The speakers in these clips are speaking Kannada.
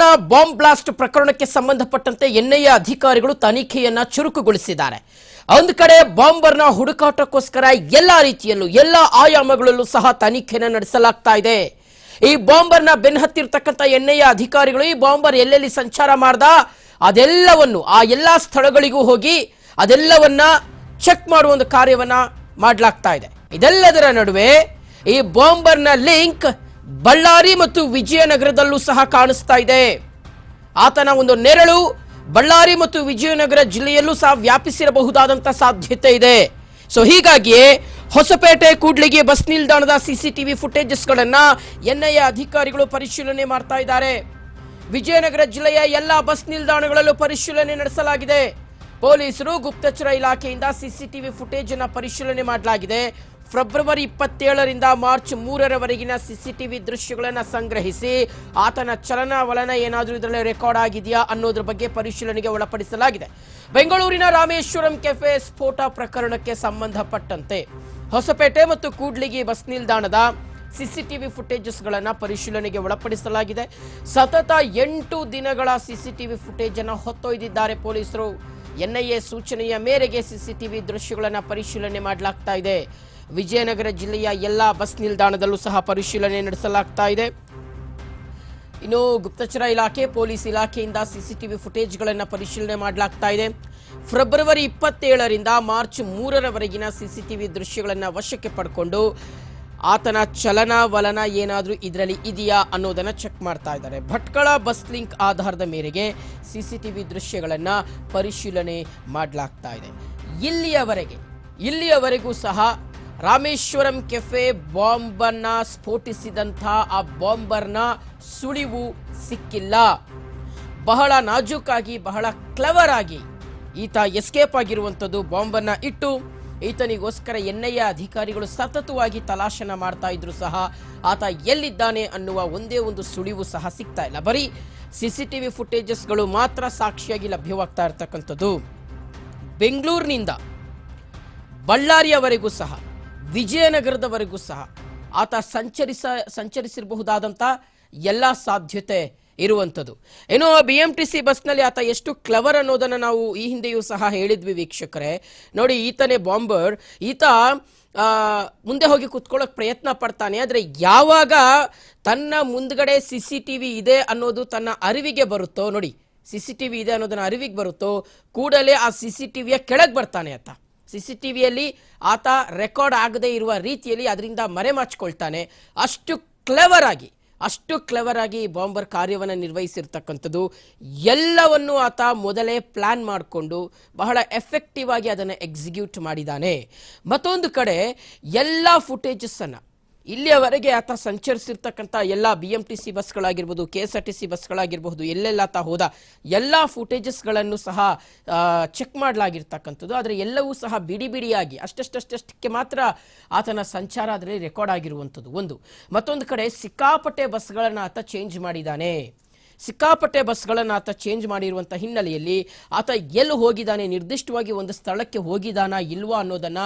ಬಾಂಬ್ ಬ್ಲಾಸ್ಟ್ ಪ್ರಕರಣಕ್ಕೆ ಸಂಬಂಧಪಟ್ಟಂತೆ ಎನ್ಐಎ ಅಧಿಕಾರಿಗಳು ತನಿಖೆಯನ್ನ ಚುರುಕುಗೊಳಿಸಿದ್ದಾರೆ. ಒಂದು ಕಡೆ ಬಾಂಬರ್ನ ಹುಡುಕಾಟಕ್ಕೋಸ್ಕರ ಎಲ್ಲಾ ರೀತಿಯಲ್ಲೂ, ಎಲ್ಲ ಆಯಾಮಗಳಲ್ಲೂ ಸಹ ತನಿಖೆನ ನಡೆಸಲಾಗ್ತಾ ಇದೆ. ಈ ಬಾಂಬರ್ನ ಬೆನ್ನಹತ್ತಿರ್ತಕ್ಕಂಥ ಎನ್ಐಎ ಅಧಿಕಾರಿಗಳು ಈ ಬಾಂಬರ್ ಎಲ್ಲೆಲ್ಲಿ ಸಂಚಾರ ಮಾಡ್ದ, ಅದೆಲ್ಲವನ್ನು, ಆ ಎಲ್ಲಾ ಸ್ಥಳಗಳಿಗೂ ಹೋಗಿ ಅದೆಲ್ಲವನ್ನ ಚೆಕ್ ಮಾಡುವ ಒಂದು ಕಾರ್ಯವನ್ನ ಮಾಡಲಾಗ್ತಾ ಇದೆ. ಇದೆಲ್ಲದರ ನಡುವೆ ಈ ಬಾಂಬರ್ನ ಲಿಂಕ್ ಬಳ್ಳಾರಿ ಮತ್ತು ವಿಜಯನಗರದಲ್ಲೂ ಸಹ ಕಾಣಿಸ್ತಾ ಇದೆ. ಆತನ ಒಂದು ನೆರಳು ಬಳ್ಳಾರಿ ಮತ್ತು ವಿಜಯನಗರ ಜಿಲ್ಲೆಯಲ್ಲೂ ಸಹ ವ್ಯಾಪಿಸಿರಬಹುದಾದಂತ ಸಾಧ್ಯತೆ ಇದೆ. ಸೊ ಹೀಗಾಗಿಯೇ ಹೊಸಪೇಟೆ, ಕೂಡ್ಲಿಗೆ ಬಸ್ ನಿಲ್ದಾಣದ ಸಿಸಿಟಿವಿ ಫುಟೇಜಸ್ಗಳನ್ನ ಎನ್ಐಎ ಅಧಿಕಾರಿಗಳು ಪರಿಶೀಲನೆ ಮಾಡ್ತಾ ಇದ್ದಾರೆ. ವಿಜಯನಗರ ಜಿಲ್ಲೆಯ ಎಲ್ಲಾ ಬಸ್ ನಿಲ್ದಾಣಗಳಲ್ಲೂ ಪರಿಶೀಲನೆ ನಡೆಸಲಾಗಿದೆ. ಪೊಲೀಸರು ಗುಪ್ತಚರ ಇಲಾಖೆಯಿಂದ ಸಿಸಿಟಿವಿ ಫುಟೇಜ್ ಅನ್ನು ಪರಿಶೀಲನೆ ಮಾಡಲಾಗಿದೆ. ಫೆಬ್ರವರಿ ಇಪ್ಪತ್ತೇಳರಿಂದ ಮಾರ್ಚ್ ಮೂರರವರೆಗಿನ ಸಿಸಿಟಿವಿ ದೃಶ್ಯಗಳನ್ನು ಸಂಗ್ರಹಿಸಿ ಆತನ ಚಲನವಲನ ಏನಾದರೂ ಇದರಲ್ಲಿ ರೆಕಾರ್ಡ್ ಆಗಿದೆಯಾ ಅನ್ನೋದ್ರ ಬಗ್ಗೆ ಪರಿಶೀಲನೆಗೆ ಒಳಪಡಿಸಲಾಗಿದೆ. ಬೆಂಗಳೂರಿನ ರಾಮೇಶ್ವರಂ ಕೆಫೆ ಸ್ಫೋಟ ಪ್ರಕರಣಕ್ಕೆ ಸಂಬಂಧಪಟ್ಟಂತೆ ಹೊಸಪೇಟೆ ಮತ್ತು ಕೂಡ್ಲಿಗಿ ಬಸ್ ನಿಲ್ದಾಣದ ಸಿಸಿಟಿವಿ ಫುಟೇಜಸ್ಗಳನ್ನು ಪರಿಶೀಲನೆಗೆ ಒಳಪಡಿಸಲಾಗಿದೆ. ಸತತ ಎಂಟು ದಿನಗಳ ಸಿಸಿಟಿವಿ ಫುಟೇಜ್ ಅನ್ನು ಹೊತ್ತೊಯ್ದಿದ್ದಾರೆ ಪೊಲೀಸರು. ಎನ್ಐಎ ಸೂಚನೆಯ ಮೇರೆಗೆ ಸಿಸಿಟಿವಿ ದೃಶ್ಯಗಳನ್ನು ಪರಿಶೀಲನೆ ಮಾಡಲಾಗ್ತಾ ಇದೆ. ವಿಜಯನಗರ ಜಿಲ್ಲೆಯ ಎಲ್ಲ ಬಸ್ ನಿಲ್ದಾಣದಲ್ಲೂ ಸಹ ಪರಿಶೀಲನೆ ನಡೆಸಲಾಗ್ತಾ ಇದೆ. ಇನ್ನು ಗುಪ್ತಚರ ಇಲಾಖೆ, ಪೊಲೀಸ್ ಇಲಾಖೆಯಿಂದ ಸಿಸಿಟಿವಿ ಫುಟೇಜ್ಗಳನ್ನು ಪರಿಶೀಲನೆ ಮಾಡಲಾಗ್ತಾ ಇದೆ. ಫೆಬ್ರವರಿ ಇಪ್ಪತ್ತೇಳರಿಂದ ಮಾರ್ಚ್ ಮೂರರವರೆಗಿನ ಸಿಸಿಟಿವಿ ದೃಶ್ಯಗಳನ್ನು ವಶಕ್ಕೆ ಪಡ್ಕೊಂಡು ಆತನ ಚಲನ ವಲನ ಏನಾದರೂ ಇದರಲ್ಲಿ ಇದೆಯಾ ಅನ್ನೋದನ್ನು ಚೆಕ್ ಮಾಡ್ತಾ ಇದ್ದಾರೆ. ಭಟ್ಕಳ ಬಸ್ ಲಿಂಕ್ ಆಧಾರದ ಮೇರೆಗೆ ಸಿಸಿಟಿವಿ ದೃಶ್ಯಗಳನ್ನು ಪರಿಶೀಲನೆ ಮಾಡಲಾಗ್ತಾ ಇದೆ. ಇಲ್ಲಿಯವರೆಗೆ, ಇಲ್ಲಿಯವರೆಗೂ ಸಹ ರಾಮೇಶ್ವರಂ ಕೆಫೆ ಬಾಂಬನ್ನ ಸ್ಫೋಟಿಸಿದಂಥ ಆ ಬಾಂಬರ್ನ ಸುಳಿವು ಸಿಕ್ಕಿಲ್ಲ. ಬಹಳ ನಾಜೂಕಾಗಿ, ಬಹಳ ಕ್ಲವರ್ ಆಗಿ ಈತ ಎಸ್ಕೇಪ್ ಆಗಿರುವಂಥದ್ದು ಬಾಂಬನ್ನ ಇಟ್ಟು ಈತನಿಗೋಸ್ಕರ ಎನ್ಐಎ ಅಧಿಕಾರಿಗಳು ಸತತವಾಗಿ ತಲಾಶನ ಮಾಡ್ತಾ ಇದ್ರು ಸಹ ಆತ ಎಲ್ಲಿದ್ದಾನೆ ಅನ್ನುವ ಒಂದೇ ಒಂದು ಸುಳಿವು ಸಹ ಸಿಗ್ತಾ ಇಲ್ಲ. ಬರೀ ಸಿಸಿಟಿವಿ ಫುಟೇಜಸ್ಗಳು ಮಾತ್ರ ಸಾಕ್ಷಿಯಾಗಿ ಲಭ್ಯವಾಗ್ತಾ ಇರ್ತಕ್ಕಂಥದ್ದು. ಬೆಂಗಳೂರಿನಿಂದ ಬಳ್ಳಾರಿಯವರೆಗೂ ಸಹ ವಿಜಯನಗರದವರೆಗೂ ಸಹ ಆತ ಸಂಚರಿಸ ಸಂಚರಿಸಿರಬಹುದಾದಂಥ ಎಲ್ಲ ಸಾಧ್ಯತೆ ಇರುವಂಥದ್ದು. ಏನೋ ಬಿ ಎಂ ಟಿ ಸಿ ಬಸ್ನಲ್ಲಿ ಆತ ಎಷ್ಟು ಕ್ಲವರ್ ಅನ್ನೋದನ್ನು ನಾವು ಈ ಹಿಂದೆಯೂ ಸಹ ಹೇಳಿದ್ವಿ ವೀಕ್ಷಕರೇ. ನೋಡಿ, ಈತನೇ ಬಾಂಬರ್. ಈತ ಮುಂದೆ ಹೋಗಿ ಕುತ್ಕೊಳ್ಳೋಕೆ ಪ್ರಯತ್ನ ಪಡ್ತಾನೆ, ಆದರೆ ಯಾವಾಗ ತನ್ನ ಮುಂದ್ಗಡೆ ಸಿ ಸಿ ಟಿ ವಿ ಇದೆ ಅನ್ನೋದು ತನ್ನ ಅರಿವಿಗೆ ಬರುತ್ತೋ, ನೋಡಿ ಸಿ ಸಿ ಟಿ ವಿ ಇದೆ ಅನ್ನೋದನ್ನ ಅರಿವಿಗೆ ಬರುತ್ತೋ, ಕೂಡಲೇ ಆ ಸಿ ಸಿ ಟಿ ವಿಯ ಕೆಳಗೆ ಬರ್ತಾನೆ ಆತ. ಸಿ ಸಿ ಟಿ ವಿಯಲ್ಲಿ ಆತ ರೆಕಾರ್ಡ್ ಆಗದೇ ಇರುವ ರೀತಿಯಲ್ಲಿ ಅದರಿಂದ ಮರೆಮಾಚಿಕೊಳ್ತಾನೆ ಅಷ್ಟು ಕ್ಲೆವರ್ ಆಗಿ ಅಷ್ಟು ಕ್ಲೆವರ್ ಆಗಿ ಬಾಂಬರ್ ಕಾರ್ಯವನ್ನು ನಿರ್ವಹಿಸಿರ್ತಕ್ಕಂಥದ್ದು. ಎಲ್ಲವನ್ನು ಆತ ಮೊದಲೇ ಪ್ಲಾನ್ ಮಾಡಿಕೊಂಡು ಬಹಳ ಎಫೆಕ್ಟಿವ್ ಆಗಿ ಅದನ್ನು ಎಕ್ಸಿಕ್ಯೂಟ್ ಮಾಡಿದ್ದಾನೆ. ಮತ್ತೊಂದು ಕಡೆ ಎಲ್ಲ ಫುಟೇಜಸ್ಸನ್ನು ಇಲ್ಲಿಯವರೆಗೆ ಆತ ಸಂಚರಿಸಿರ್ತಕ್ಕಂಥ ಎಲ್ಲ B M T C ಬಸ್ಗಳಾಗಿರ್ಬೋದು K S R T C ಬಸ್ಗಳಾಗಿರ್ಬಹುದು, ಎಲ್ಲೆಲ್ಲ ಆತ ಹೋದ, ಎಲ್ಲ ಫುಟೇಜಸ್ಗಳನ್ನು ಸಹ ಚೆಕ್ ಮಾಡಲಾಗಿರ್ತಕ್ಕಂಥದ್ದು. ಆದರೆ ಎಲ್ಲವೂ ಸಹ ಬಿಡಿ ಬಿಡಿಯಾಗಿ, ಅಷ್ಟಷ್ಟಷ್ಟಷ್ಟಕ್ಕೆ ಮಾತ್ರ ಆತನ ಸಂಚಾರ ಅದರಲ್ಲಿ ರೆಕಾರ್ಡ್ ಆಗಿರುವಂಥದ್ದು. ಒಂದು. ಮತ್ತೊಂದು ಕಡೆ ಸಿಕ್ಕಾಪಟ್ಟೆ ಬಸ್ಗಳನ್ನು ಆತ ಚೇಂಜ್ ಮಾಡಿದ್ದಾನೆ ಸಿಕ್ಕಾಪಟ್ಟೆ ಬಸ್ಗಳನ್ನು ಆತ ಚೇಂಜ್ ಮಾಡಿರುವಂಥ ಹಿನ್ನೆಲೆಯಲ್ಲಿ ಆತ ಎಲ್ಲಿ ಹೋಗಿದ್ದಾನೆ, ನಿರ್ದಿಷ್ಟವಾಗಿ ಒಂದು ಸ್ಥಳಕ್ಕೆ ಹೋಗಿದ್ದಾನಾ ಇಲ್ವಾ ಅನ್ನೋದನ್ನ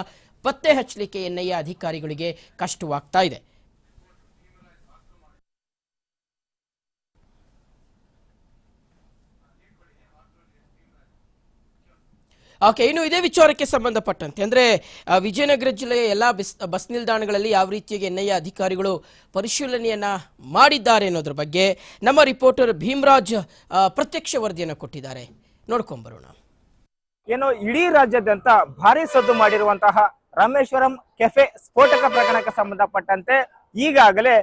ಪತ್ತೆ ಹಚ್ಚಲಿಕ್ಕೆ ಎನ್ಐಎ ಅಧಿಕಾರಿಗಳಿಗೆ ಕಷ್ಟವಾಗ್ತಾ ಇದೆ. ಓಕೆ, ಇನ್ನು ಇದೇ ವಿಚಾರಕ್ಕೆ ಸಂಬಂಧಪಟ್ಟಂತೆ, ಅಂದ್ರೆ ವಿಜಯನಗರ ಜಿಲ್ಲೆಯ ಎಲ್ಲಾ ಬಸ್ ಬಸ್ ನಿಲ್ದಾಣಗಳಲ್ಲಿ ಯಾವ ರೀತಿಯಾಗಿ ಎನ್ಐಎ ಅಧಿಕಾರಿಗಳು ಪರಿಶೀಲನೆಯನ್ನ ಮಾಡಿದ್ದಾರೆ ಅನ್ನೋದ್ರ ಬಗ್ಗೆ ನಮ್ಮ ರಿಪೋರ್ಟರ್ ಭೀಮರಾಜ್ ಪ್ರತ್ಯಕ್ಷ ವರದಿಯನ್ನು ಕೊಟ್ಟಿದ್ದಾರೆ. ನೋಡ್ಕೊಂಬರೋಣ ಏನು ಇಡೀ ರಾಜ್ಯಾದ್ಯಂತ ಭಾರಿ ಸದ್ದು ಮಾಡಿರುವಂತಹ ರಾಮೇಶ್ವರಂ ಕೆಫೆ ಸ್ಫೋಟಕ ಪ್ರಕರಣಕ್ಕೆ ಸಂಬಂಧಪಟ್ಟಂತೆ ಈಗಾಗಲೇ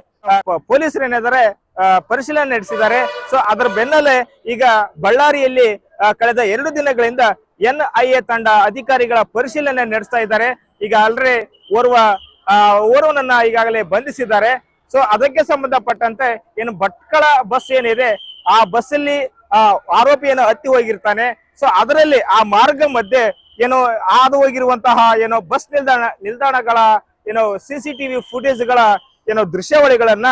ಪೊಲೀಸರು ಏನಿದ್ದಾರೆ ಪರಿಶೀಲನೆ ನಡೆಸಿದ್ದಾರೆ. ಸೊ ಅದರ ಬೆನ್ನಲ್ಲೇ ಈಗ ಬಳ್ಳಾರಿಯಲ್ಲಿ ಕಳೆದ ಎರಡು ದಿನಗಳಿಂದ ಎನ್ ಐ ಎ ತಂಡ ಅಧಿಕಾರಿಗಳ ಪರಿಶೀಲನೆ ನಡೆಸ್ತಾ ಇದ್ದಾರೆ. ಈಗ ಆಲ್ರೆಡಿ ಓರ್ವ ಓರ್ವನನ್ನ ಈಗಾಗಲೇ ಬಂಧಿಸಿದ್ದಾರೆ. ಸೊ ಅದಕ್ಕೆ ಸಂಬಂಧಪಟ್ಟಂತೆ ಏನು ಭಟ್ಕಳ ಬಸ್ ಏನಿದೆ, ಆ ಬಸ್ಸಲ್ಲಿ, ಆ, ಆರೋಪಿಯನ್ನು ಹತ್ತಿ ಹೋಗಿರ್ತಾನೆ. ಸೊ ಅದರಲ್ಲಿ ಆ ಮಾರ್ಗ ಮಧ್ಯೆ ಏನೋ ಹಾದು ಹೋಗಿರುವಂತಹ ಏನೋ ಬಸ್ ನಿಲ್ದಾಣ ನಿಲ್ದಾಣಗಳ ಏನೋ ಸಿಸಿಟಿವಿ ಫುಟೇಜ್ಗಳ ಏನೋ ದೃಶ್ಯಾವಳಿಗಳನ್ನ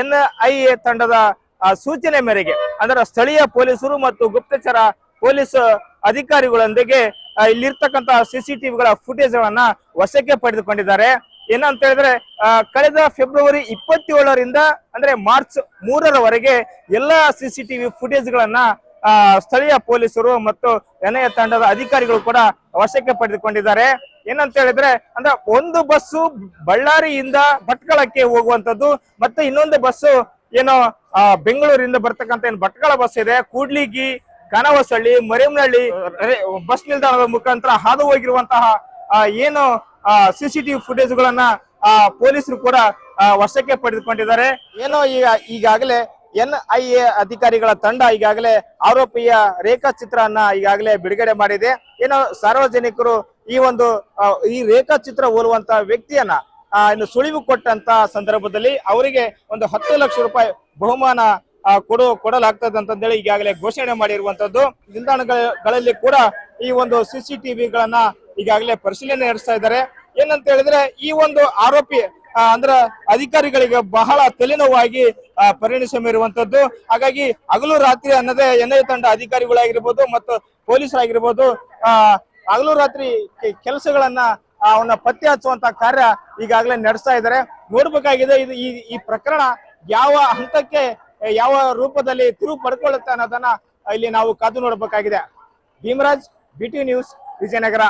ಎನ್ ಐ ಎ ತಂಡದ ಸೂಚನೆ ಮೇರೆಗೆ ಅಂದ್ರೆ ಸ್ಥಳೀಯ ಪೊಲೀಸರು ಮತ್ತು ಗುಪ್ತಚರ ಪೊಲೀಸ್ ಅಧಿಕಾರಿಗಳೊಂದಿಗೆ ಇಲ್ಲಿರ್ತಕ್ಕಂತಹ ಇಲ್ಲಿರ್ತಕ್ಕಂತಹ ಸಿಸಿಟಿವಿಗಳ ಫುಟೇಜ್ ಗಳನ್ನ ವಶಕ್ಕೆ ಪಡೆದುಕೊಂಡಿದ್ದಾರೆ. ಏನಂತ ಹೇಳಿದ್ರೆ ಕಳೆದ ಫೆಬ್ರವರಿ ಇಪ್ಪತ್ತೇಳರಿಂದ ಅಂದ್ರೆ ಮಾರ್ಚ್ ಮೂರರವರೆಗೆ ಎಲ್ಲಾ ಸಿಸಿಟಿವಿ ಫುಟೇಜ್ ಗಳನ್ನ ಆ, ಸ್ಥಳೀಯ ಪೊಲೀಸರು ಮತ್ತು ಎನ್ಐಎ ತಂಡದ ಅಧಿಕಾರಿಗಳು ಕೂಡ ವಶಕ್ಕೆ ಪಡೆದುಕೊಂಡಿದ್ದಾರೆ. ಏನಂತ ಹೇಳಿದ್ರೆ, ಅಂದ್ರೆ ಒಂದು ಬಸ್ಸು ಬಳ್ಳಾರಿಯಿಂದ ಭಟ್ಕಳಕ್ಕೆ ಹೋಗುವಂತದ್ದು ಮತ್ತೆ ಇನ್ನೊಂದು ಬಸ್ಸು ಏನೋ ಬೆಂಗಳೂರಿಂದ ಬರ್ತಕ್ಕಂಥ ಏನು ಭಟ್ಕಳ ಬಸ್ ಇದೆ, ಕೂಡ್ಲಿಗಿ, ಕನವಸಳ್ಳಿ ಮರಿಯಮ್ನಹಳ್ಳಿ ಬಸ್ ನಿಲ್ದಾಣದ ಮುಖಾಂತರ ಹಾದು ಹೋಗಿರುವಂತಹ ಏನು ಸಿಸಿಟಿವಿ ಫುಟೇಜ್ ಗಳನ್ನ ಪೊಲೀಸರು ಕೂಡ ವಶಕ್ಕೆ ಪಡೆದುಕೊಂಡಿದ್ದಾರೆ. ಏನೋ ಈಗ ಈಗಾಗಲೇ ಎನ್ ಐ ಎ ಅಧಿಕಾರಿಗಳ ತಂಡ ಈಗಾಗಲೇ ಆರೋಪಿಯ ರೇಖಾಚಿತ್ರವನ್ನ ಈಗಾಗಲೇ ಬಿಡುಗಡೆ ಮಾಡಿದೆ. ಏನೋ ಸಾರ್ವಜನಿಕರು ಈ ಒಂದು ಈ ರೇಖಾಚಿತ್ರ ಹೋಲುವಂತ ವ್ಯಕ್ತಿಯನ್ನ ಇನ್ನು ಸುಳಿವು ಕೊಟ್ಟಂತ ಸಂದರ್ಭದಲ್ಲಿ ಅವರಿಗೆ ಒಂದು ಹತ್ತು ಲಕ್ಷ ರೂಪಾಯಿ ಬಹುಮಾನ ಕೊಡು, ಕೊಡಲಾಗ್ತದೆ ಅಂತಂದೇಳಿ ಈಗಾಗಲೇ ಘೋಷಣೆ ಮಾಡಿರುವಂತದ್ದು. ನಿಲ್ದಾಣಗಳಲ್ಲಿ ಕೂಡ ಈ ಒಂದು ಸಿಸಿಟಿವಿಗಳನ್ನ ಈಗಾಗಲೇ ಪರಿಶೀಲನೆ ನಡೆಸ್ತಾ ಇದ್ದಾರೆ. ಏನಂತ ಹೇಳಿದ್ರೆ ಈ ಒಂದು ಆರೋಪಿ ಅಂದ್ರ ಅಧಿಕಾರಿಗಳಿಗೆ ಬಹಳ ತಲೆನೋವಾಗಿ ಆ, ಪರಿಣಮಿರುವಂತದ್ದು ಹಾಗಾಗಿ ಹಗಲು ರಾತ್ರಿ ಅನ್ನದೇ ಎನ್ಐ ತಂಡ ಅಧಿಕಾರಿಗಳಾಗಿರ್ಬೋದು ಮತ್ತು ಪೊಲೀಸರಾಗಿರ್ಬೋದು ಆ ಹಗಲು ರಾತ್ರಿ ಕೆಲಸಗಳನ್ನ ಅವನ್ನ ಪತ್ತೆ ಹಚ್ಚುವಂತ ಕಾರ್ಯ ಈಗಾಗಲೇ ನಡೆಸ್ತಾ ಇದ್ದಾರೆ. ನೋಡ್ಬೇಕಾಗಿದೆ ಇದು ಈ ಈ ಪ್ರಕರಣ ಯಾವ ಹಂತಕ್ಕೆ ಯಾವ ರೂಪದಲ್ಲಿ ತಿರುವು ಪಡ್ಕೊಳ್ಳುತ್ತೆ ಅನ್ನೋದನ್ನ ಇಲ್ಲಿ ನಾವು ಕಾದು ನೋಡಬೇಕಾಗಿದೆ. Bhimraj BT news Vijayanagara.